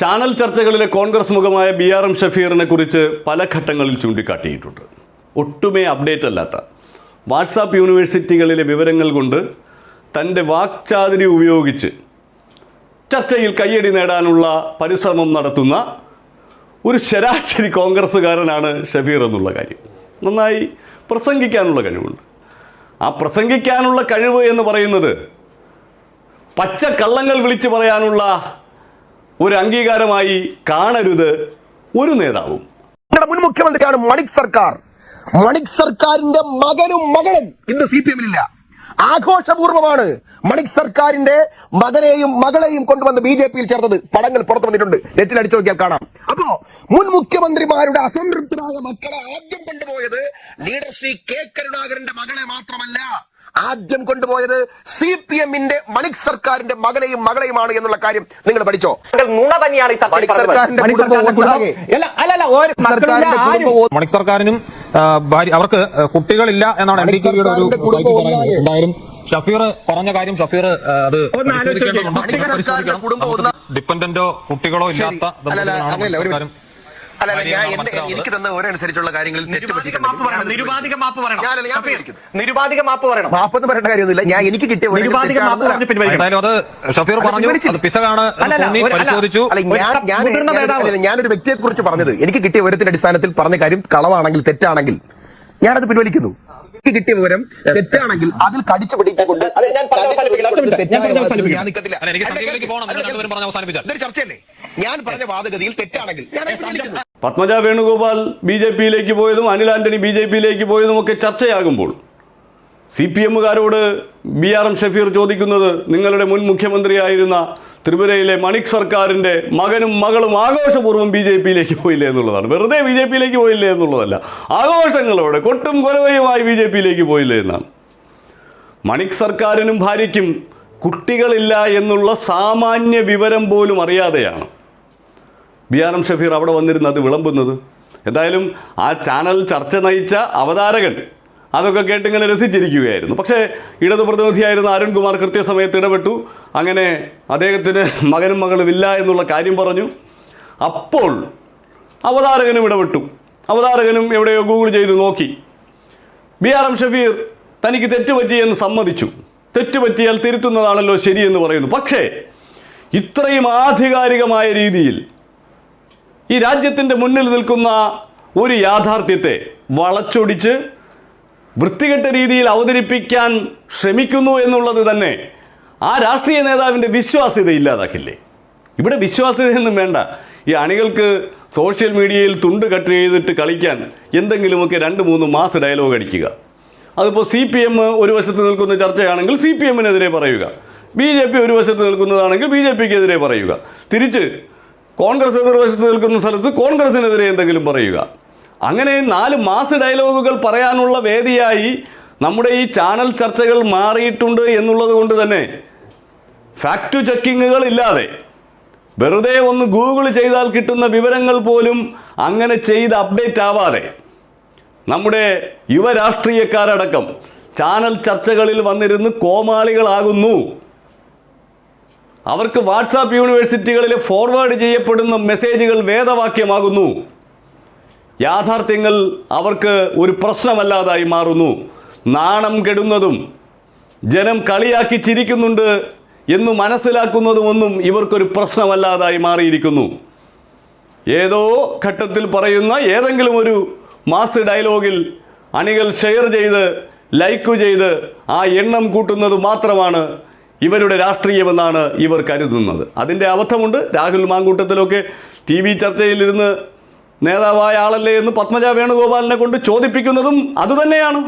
Channel ചർച്ചകളിലെ കോൺഗ്രസ് മുഖമായ B R M ഷഫീറിനെ കുറിച്ച് പല ഘട്ടങ്ങളിൽ ചൂണ്ടിക്കാട്ടിയിട്ടുണ്ട്. ഒട്ടുമേ അപ്ഡേറ്റ് അല്ലാത്ത. വാട്സാപ്പ് യൂണിവേഴ്സിറ്റികളിലെ വിവരങ്ങൾ കൊണ്ട് തന്റെ വാക്ചാതിരി ഉപയോഗിച്ച് ചർച്ചയിൽ കയ്യടി നേടാനുള്ള പരിശ്രമം നടത്തുന്ന ഒരു ശരാശരി കോൺഗ്രസ്സുകാരനാണ് ഷഫീർ എന്നുള്ള കാര്യം. നന്നായി പ്രസംഗിക്കാനുള്ള കഴിവുണ്ട്. ആ പ്രസംഗിക്കാനുള്ള കഴിവ് എന്ന് പറയുന്നത് പച്ച കള്ളങ്ങൾ വിളിച്ചു പറയാനുള്ള ഒരു അംഗീകാരമായി കാണരുത് ഒരു നേതാവും. നമ്മുടെ മുൻ മുഖ്യമന്ത്രിയാണ് മണിക് സർക്കാർ. മണിക് സർക്കാരിന്റെ മകനും മകളും ഇന്ന് സി പി എമ്മിലില്ല. ആഘോഷപൂർവമാണ് മണിക് സർക്കാരിന്റെ മകനെയും മകളെയും കൊണ്ടുവന്ന് ബി ജെ പിയിൽ ചേർത്തത്. പടങ്ങൾ പുറത്തു വന്നിട്ടുണ്ട്. നെറ്റിൽ അടിച്ചു നോക്കിയാൽ കാണാം. അപ്പോ മുൻ മുഖ്യമന്ത്രിമാരുടെ അസംതൃപ്തരായ മക്കളെ ആദ്യം കൊണ്ടുപോയത് ലീഡർ ശ്രീ കെ കരുണാകരന്റെ മകളെ മാത്രമല്ല. ആദ്യം കൊണ്ടുപോയത് സി പി എമ്മിന്റെ മണിക് സർക്കാരിന്റെ മകനെയും മകളെയുമാണ് എന്നുള്ള കാര്യം നിങ്ങൾ പഠിച്ചോ? നുണ തന്നെയാണ് മണിക് സർക്കാരിനും ഭാര്യ അവർക്ക് കുട്ടികളില്ല എന്നാണ് എം ഡി മണിക് ഒരു പറയുന്നത്. എന്തായാലും ഷഫീർ പറഞ്ഞ കാര്യം ഷഫീർ അത് ഡിപ്പെൻഡന്റോ കുട്ടികളോ ഇല്ലാത്ത അല്ല അല്ല, ഞാൻ എന്റെ എനിക്ക് തന്ന ഓരോ അനുസരിച്ചുള്ള കാര്യങ്ങളിൽ നിരുപാധിക മാപ്പ് പറയണം നിരുപാധിക മാപ്പ് പറയണം. മാപ്പ് എന്ന് പറയേണ്ട കാര്യമൊന്നുമില്ല. ഞാൻ എനിക്ക് കിട്ടിയ നിരുപാധിക മാപ്പ് പറഞ്ഞ് പിൻവലിക്കണം. അത് ഷഫീർ പറഞ്ഞു പിശകാണ്. പരിശോധിച്ചു. ഞാൻ- നേതാവ്. ഞാനൊരു വ്യക്തിയെ കുറിച്ച് പറഞ്ഞത് എനിക്ക് കിട്ടിയ വിവരത്തിന്റെ അടിസ്ഥാനത്തിൽ പറഞ്ഞ കാര്യം കളവാണെങ്കിൽ തെറ്റാണെങ്കിൽ ഞാനത് പിൻവലിക്കുന്നു. കിട്ടിയ വിവരം തെറ്റാണെങ്കിൽ അതിൽ കടിച്ചു പിടിച്ചുകൊണ്ട് ഞാൻ പറഞ്ഞ് ചർച്ചയല്ലേ? ഞാൻ വാദഗതിയിൽ തെറ്റാണെങ്കിൽ. പത്മജ വേണുഗോപാൽ ബി ജെ പിയിലേക്ക് പോയതും അനിൽ ആന്റണി ബി ജെ പിയിലേക്ക് പോയതും ഒക്കെ ചർച്ചയാകുമ്പോൾ സി പി എമ്മുകാരോട് ബി ആർ എം ഷഫീർ ചോദിക്കുന്നത് നിങ്ങളുടെ മുൻ മുഖ്യമന്ത്രിയായിരുന്ന ത്രിപുരയിലെ മണിക് സർക്കാരിന്റെ മകനും മകളും ആഘോഷപൂർവം ബി ജെ പിയിലേക്ക് പോയില്ലേ എന്നുള്ളതാണ്. വെറുതെ ബി ജെ പിയിലേക്ക് പോയില്ലേ എന്നുള്ളതല്ല. ആഘോഷങ്ങളോടെ കൊട്ടും കൊലവയുമായി ബി ജെ പിയിലേക്ക് പോയില്ലേ എന്നാണ്. മണിക് സർക്കാരിനും ഭാര്യയ്ക്കും കുട്ടികളില്ല എന്നുള്ള സാമാന്യ വിവരം പോലും അറിയാതെയാണ്. ബി ആർ എം ഷഫീർ അവിടെ വന്നിരുന്നത് വിളമ്പുന്നത്. എന്തായാലും ആ ചാനൽ ചർച്ച നയിച്ച അവതാരകൻ അതൊക്കെ കേട്ടിങ്ങനെ രസിച്ചിരിക്കുകയായിരുന്നു. പക്ഷേ ഇടതു പ്രതിനിധിയായിരുന്ന അരുൺകുമാർ കൃത്യസമയത്ത് ഇടപെട്ടു. അങ്ങനെ അദ്ദേഹത്തിന് മകനും മകളുമില്ല എന്നുള്ള കാര്യം പറഞ്ഞു. അപ്പോൾ അവതാരകനും ഇടപെട്ടു. അവതാരകനും എവിടെയോ ഗൂഗിൾ ചെയ്ത് നോക്കി. ബി ആർ എം ഷഫീർ തനിക്ക് തെറ്റുപറ്റിയെന്ന് സമ്മതിച്ചു. തെറ്റുപറ്റിയാൽ തിരുത്തുന്നതാണല്ലോ ശരിയെന്ന് പറയുന്നു. പക്ഷേ ഇത്രയും ആധികാരികമായ രീതിയിൽ ഈ രാജ്യത്തിന്റെ മുന്നിൽ നിൽക്കുന്ന ഒരു യാഥാർത്ഥ്യത്തെ വളച്ചൊടിച്ച് വൃത്തികെട്ട രീതിയിൽ അവതരിപ്പിക്കാൻ ശ്രമിക്കുന്നു എന്നുള്ളത് തന്നെ ആ രാഷ്ട്രീയ നേതാവിന്റെ വിശ്വാസ്യത ഇല്ലാതാക്കില്ലേ? ഇവിടെ വിശ്വാസ്യതയൊന്നും വേണ്ട. ഈ അണികൾക്ക് സോഷ്യൽ മീഡിയയിൽ തുണ്ട് കട്ട് ചെയ്തിട്ട് കളിക്കാൻ എന്തെങ്കിലുമൊക്കെ രണ്ട് മൂന്ന് മാസ് ഡയലോഗ് അടിക്കുക. അതിപ്പോൾ സി പി എം ഒരു വശത്ത് നിൽക്കുന്ന ചർച്ചയാണെങ്കിൽ സി പി എമ്മിനെതിരെ പറയുക. ബി ജെ പി ഒരു വശത്ത് നിൽക്കുന്നതാണെങ്കിൽ ബി ജെ പിക്കെതിരെ പറയുക. തിരിച്ച് കോൺഗ്രസ് എതിർവശത്ത് നിൽക്കുന്ന സ്ഥലത്ത് കോൺഗ്രസിനെതിരെ എന്തെങ്കിലും പറയുക. അങ്ങനെ നാല് മാസ് ഡയലോഗുകൾ പറയാനുള്ള വേദിയായി നമ്മുടെ ഈ ചാനൽ ചർച്ചകൾ മാറിയിട്ടുണ്ട് എന്നുള്ളത് കൊണ്ട് തന്നെ ഫാക്ട് ചെക്കിങ്ങുകൾ ഇല്ലാതെ വെറുതെ ഒന്ന് ഗൂഗിൾ ചെയ്താൽ കിട്ടുന്ന വിവരങ്ങൾ പോലും അങ്ങനെ ചെയ്ത് അപ്ഡേറ്റ് ആവാതെ നമ്മുടെ യുവ രാഷ്ട്രീയക്കാരടക്കം ചാനൽ ചർച്ചകളിൽ വന്നിരുന്ന് കോമാളികളാകുന്നു. അവർക്ക് വാട്സാപ്പ് യൂണിവേഴ്സിറ്റികളിൽ ഫോർവേഡ് ചെയ്യപ്പെടുന്ന മെസ്സേജുകൾ വേദവാക്യമാകുന്നു. യാഥാർത്ഥ്യങ്ങൾ അവർക്ക് ഒരു പ്രശ്നമല്ലാതായി മാറുന്നു. നാണം കെടുന്നതും ജനം കളിയാക്കി ചിരിക്കുന്നുണ്ട് എന്ന് മനസ്സിലാക്കുന്നതുമൊന്നും ഇവർക്കൊരു പ്രശ്നമല്ലാതായി മാറിയിരിക്കുന്നു. ഏതോ ഘട്ടത്തിൽ പറയുന്ന ഏതെങ്കിലും ഒരു മാസ് ഡയലോഗിൽ അണികൾ ഷെയർ ചെയ്ത് ലൈക്ക് ചെയ്ത് ആ എണ്ണം കൂട്ടുന്നത് മാത്രമാണ് ഇവരുടെ രാഷ്ട്രീയമെന്നാണ് ഇവർ കരുതുന്നത്. അതിന്റെ അബദ്ധമുണ്ട്. രാഹുൽ മാങ്കൂട്ടത്തിലൊക്കെ ടി വി ചർച്ചയിലിരുന്ന് നേതാവായ ആളല്ലേ എന്ന് പത്മജ വേണുഗോപാലിനെ കൊണ്ട് ചോദിപ്പിക്കുന്നതും അതുതന്നെയാണ്.